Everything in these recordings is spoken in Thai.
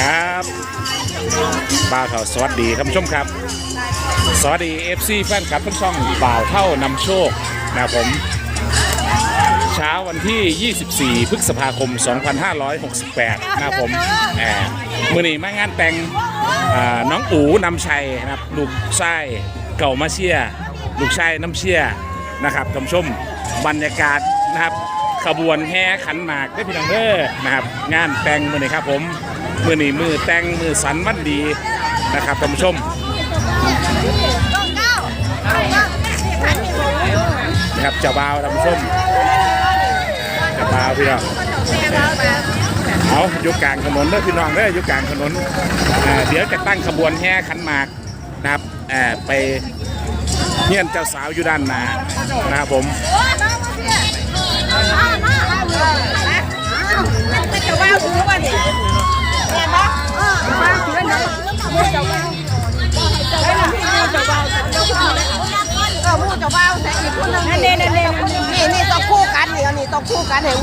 ครับบ่าวเท่าสวัสดีท่านผู้ชมครับ สวัสดี FC แฟนคลับทั้งช่องบ่าวเท่านำโชคนะผม เช้าวันที่ 24 พฤษภาคม 2568 นะผมแหมมือนี้มางานแต่งอ่าน้องอูนำชัยนะครับลูกชายเก่ามาเชียร์ลูกชายน้ำเชียร์นะครับท่านผู้ชมบรรยากาศนะครับ ขบวนแห่ขันหมากได้พี่น้องเด้อนะครับ งานแต่งมือนี้ครับผมมือนี้มือแต่งมือสันวันดีนะครับท่านผู้ชมนะครับเจ้าบ่าวท่านผู้ชมเจ้าบ่าวพี่น้องเอาอยู่กลางถนนเด้อพี่น้องเด้ออยู่กลางถนนเดี๋ยวจะตั้งขบวนแห่ขันหมากนะครับเอ่อไปเฮียนเจ้าสาวอยู่ด้านหน้านะครับผม จะว่าถือว่าดิแม่บอกว่าถือนด้ละจะว่าเออมูจะว่าใส่อีกคู่หนึ่งดินี่นี่ต้องคู่กันนี่นี่ต้องคู่กันเห็น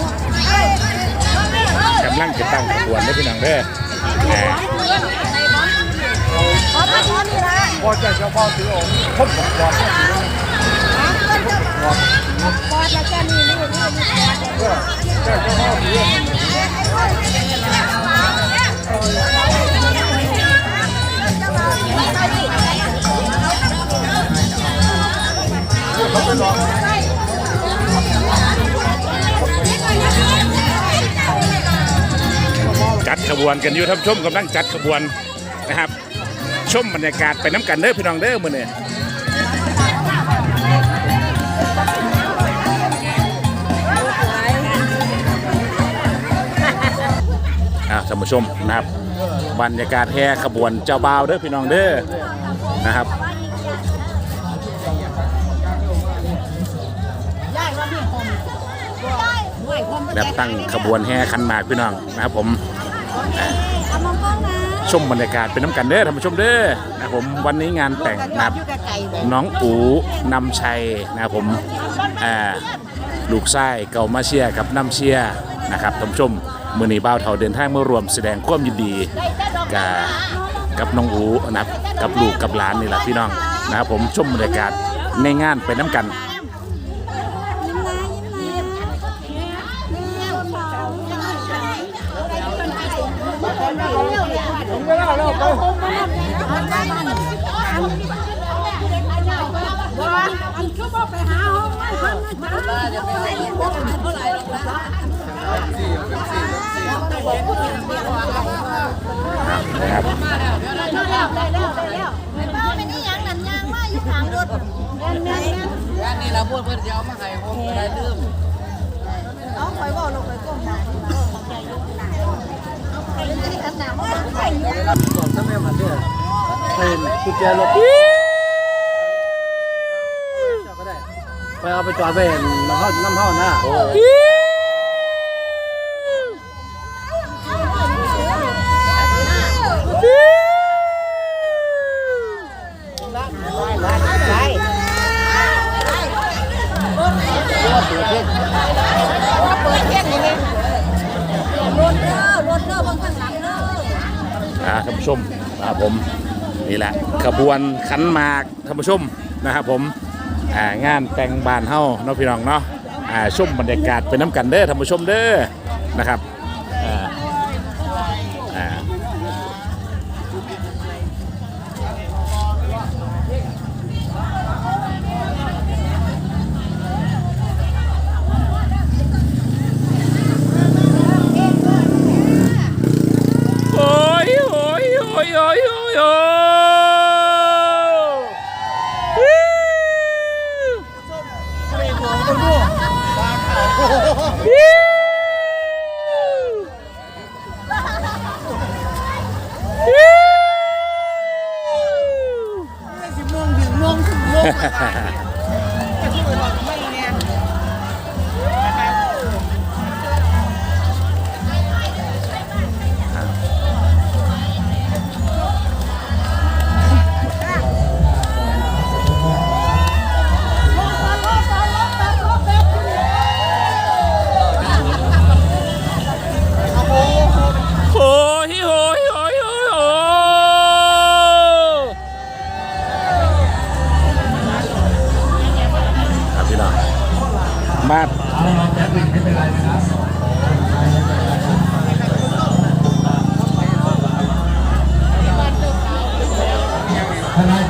กำลังจะตั้งขบวนเด้พี่น้องเด้อแหมขอพรนี่ละพอใจเฉพาะถือองค์พบกับความ บอดแล้วแกนี่นี่นี่นี่จัดขบวนกันอยู่ท่านชมกำลังจัดขบวนนะครับ ชมบรรยากาศไปน้ำกันเด้อพี่น้องเด้อมื้อนี้ อ่าท่านผู้ชมนะครับ บรรยากาศแห่ขบวนเจ้าบ่าวเด้อพี่น้องเด้อนะครับแบบตั้งขบวนแห่ขันหมากพี่น้องนะครับผมชมบรรยากาศเป็นน้ำกันเด้อท่านผู้ชมเด้อนะครับผมวันนี้งานแต่งนะครับน้องอูนำชัยนะครับผมลูกไส้เก่ามาเชียกับน้ำเชียนะครับท่านผู้ชม มื่อนีบ่าวเท่าเดินทางมารวมแสดงความยินดีกับกับน้องอูนะครับกับลูกกับหลานนี่แหละพี่น้องนะครับผมชมบรรยากาศในงานไปน้ำกันนะครับอันนี้เราพูดเพื่อนเดียวมาให้ผมได้ลืมเอาคอยบอกลงไปก้มหน้าบอกถ้าแม่มาเนี่ยเป็นกุญแจรถก็ได้ไปเอาไปจอดไปน้ำเข้าน้ำเข้าหน้า ผมนี่แหละขบวนขันหมากท่านผู้ชมนะครับผมงานแต่งบานเฮ้าเนาะพี่น้องเนาะอ่าชมบรรยากาศเป็นน้ำกันเด้อท่านผู้ชมเด้อนะครับ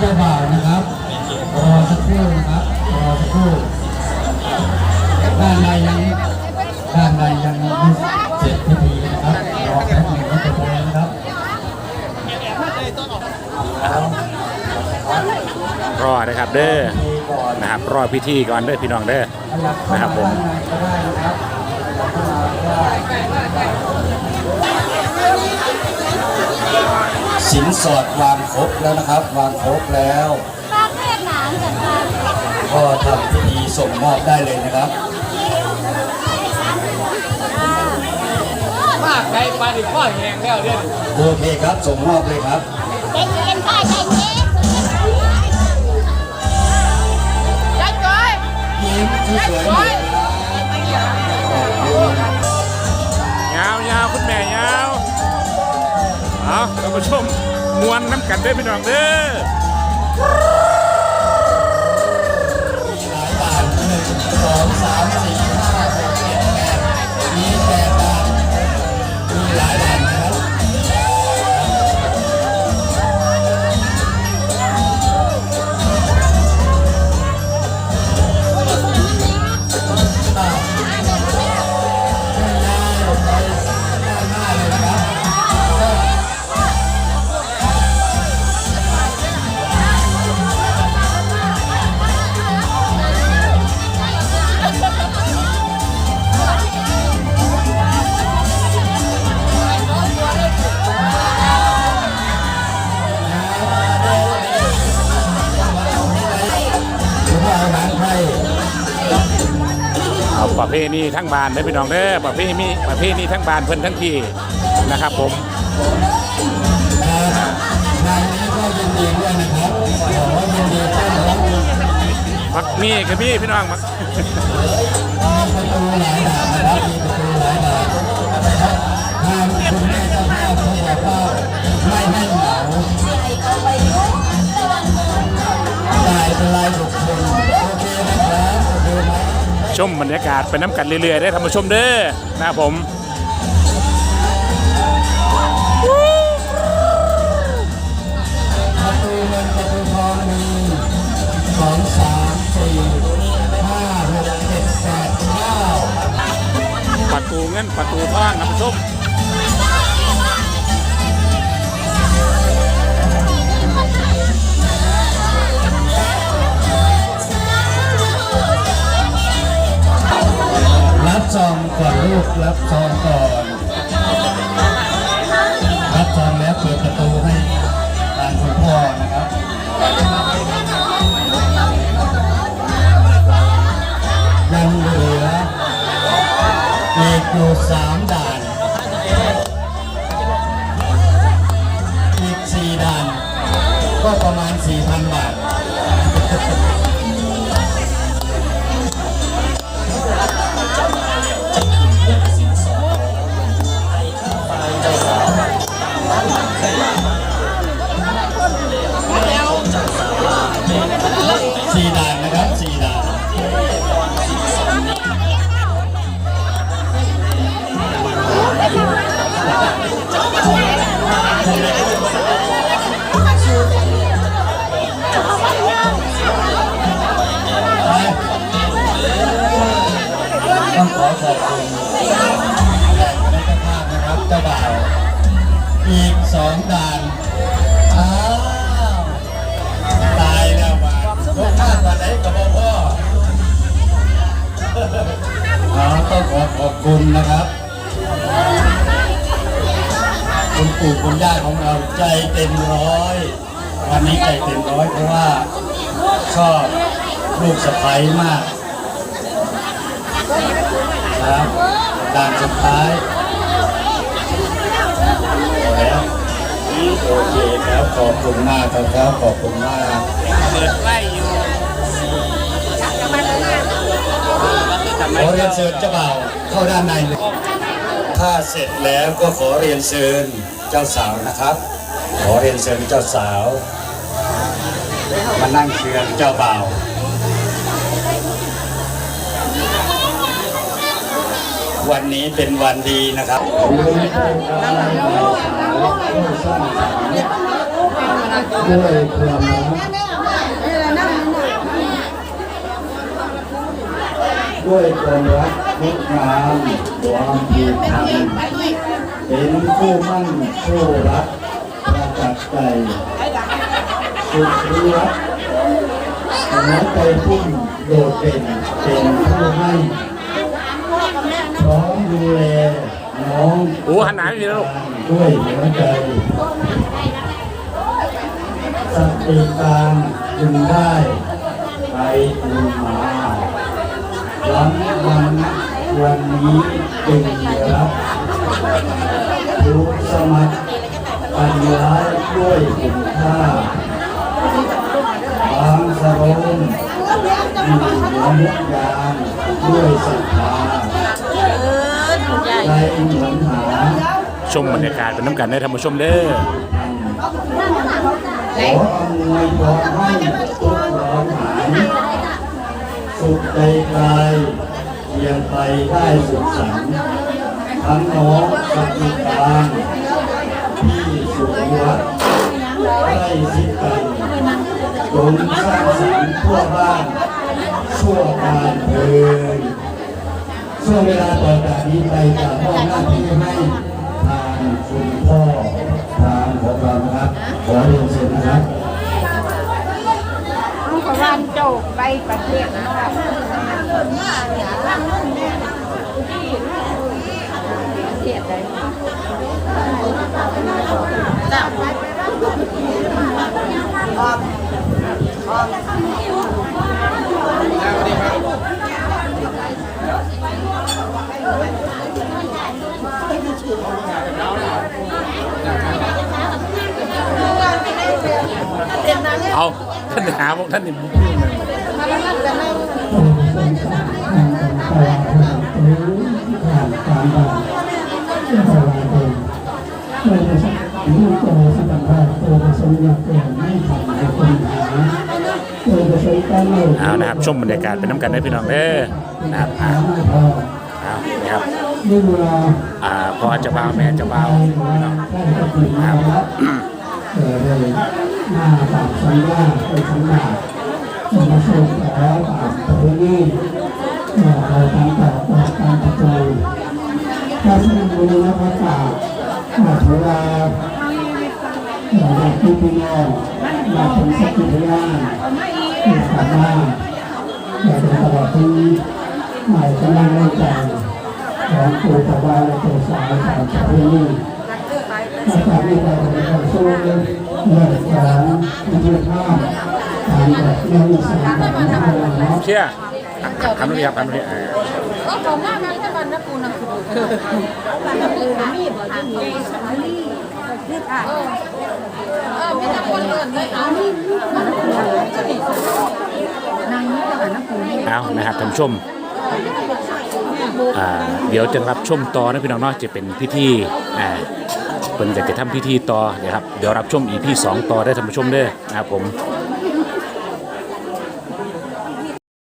จ้าบ่าวนะครับรอสักครู่นะครับรอสักครู่ด้านในยังด้านในยังไม่เสร็จพิธีนะครับรอแป๊บหนึ่งก็จะไปนะครับรอนะครับเด้อนะครับรอพิธีก่อนเด้อพี่น้องเด้อนะครับผม สินสอดวางครบแล้วนะครับ วางครบแล้วป้าเทศหนานจัดการก็ทำพิธีส่งมอบได้เลยนะครับมากไกลปลาดิข้อแห้งแล้วเด้อโอเคครับส่งมอบเลยครับใจเย็นค่ะใจเย็น ท่านผู้ชมมวนน้ำกันเด้อพี่น้องเด้อ ประเพณีทั้งบานเด้พี่น้องเด้อประเพณีประเพณีทั้งบานเพิ่นทั้งที่นะครับผมงานนี้ก็ยินดีด้วยนะครับขอยินดีต้อนมักมีกับมีพี่น้องมักประตูหลายด่านนะครับมีประตูหลายด่านทางคุณแม่เขาบอกว่าไม่ให้เหงาจ่ายเป็นร ชมบรรยากาศไปน้ำกันเรื่อยๆได้อท่านผู้ชมเด้อนะครับผมประตูเงินประตูทองมีสองสามสี่ห้าหกเจ็ดแปดเก้าประตูเงินประตูทองท่านผู้ชม ซองก่อนลูกรับซองก่อน รับซองแล้วเปิดประตูให้ทางคุณพ่อนะครับยังเหลืออีกโยซา คุณนะครับ คุณปู่คุณย่าของเราใจเต็มร้อย วันนี้ใจเต็มร้อยเพราะว่าชอบลูกสะใภ้มากครับด่านสุดท้ายแล้วโอเคครับขอบคุณมากครับขอบคุณมากเปิดไล่อยู่ ขอเรียนเชิญเจ้าบ่าวเข้าด้านในเลยถ้าเสร็จแล้วก็ขอเรียนเชิญเจ้าสาวนะครับ ขอเรียนเชิญเจ้าสาว มานั่งเชือนเจ้าบ่าววันนี้เป็นวันดีนะครับ ด้วยความรัก ด้วยความรักงดงามความผูกพันเป็นคู่มั่นคู่รักประจักษ์ใจสุดรักหัวใจพุ่งโดดเด่นเป็นผู้ให้พร้อมดูแลน้องโอ้หันหน้าไม่มีแล้วด้วยหัวใจสติตามจึงได้ไปจึงมา วันวันวันนี้จึงรับรู้สมัครปัญญาด้วยคุณค่าบางสะรมอยู่หัวมุกยางด้วยศรัทธาใจเหมือนหาชมบรรยากาศเป็นน้ำกันได้ท่านผู้ชมเด้อขออำนวยพรให้ทุกร้อนหาย สุขใจกายเพียงไปได้สุขสันต์ทั้งน้องปฏิการที่สุขวัดใกล้ชิดกันจงสร้างสรรค์ทั่วบ้านชั่วการเพลินช่วงเวลาต่อจากนี้ไปจะมอบหน้าที่ให้ทางคุณพ่อทางของเรานะครับขอเรียน ปประเทศนะครับประเทศใดจ้ะออมออมเอาท่านหาพวกท่านนี่ เอานะครับชมบรรยากาศเป็นน้ำกันได้พี่น้องเด้อนะครับอ่าเอานะครับนี่เวลาอ่าพอจะเบาแม่จะเบาพี่น้องครับเออเลยหน้าตามสัญญาไปสัญญา มาส่งขอตามตัวนี้เราทำต่อต่อการประตูถ้าสิ่งนี้นะพระกามาเวลาเราอยากที่พี่น้องอยากเป็นสักขีพยานอยากสามารอยากเป็นตลอดที่หมายกำลังใจของตัวตะวันและตัวสายตามตัวนี้อาจารย์ในการเรียนรู้เรื่องของวิทยาภาพ เรื่องสารแบบนี้เนาะเชี่ยทำดูดิครับทำดูดิอ่าก็ของว่านั้นถ้ามันนักปูนักคือนักปูมีบ่ที่มีค่ะเออเออมีแต่คนเอิ้นเลยเอานี่นายนี่ก็นักปูนี่เอานะครับท่านผู้ชมอ่าเดี๋ยวจะรับชมต่อนะพี่น้องเนาะจะเป็นพิธีอ่าเพิ่นก็จะทำพิธีต่อเดี๋ยวครับเดี๋ยวรับชมอีพีสองต่อได้ท่านผู้ชมเด้อนะครับผม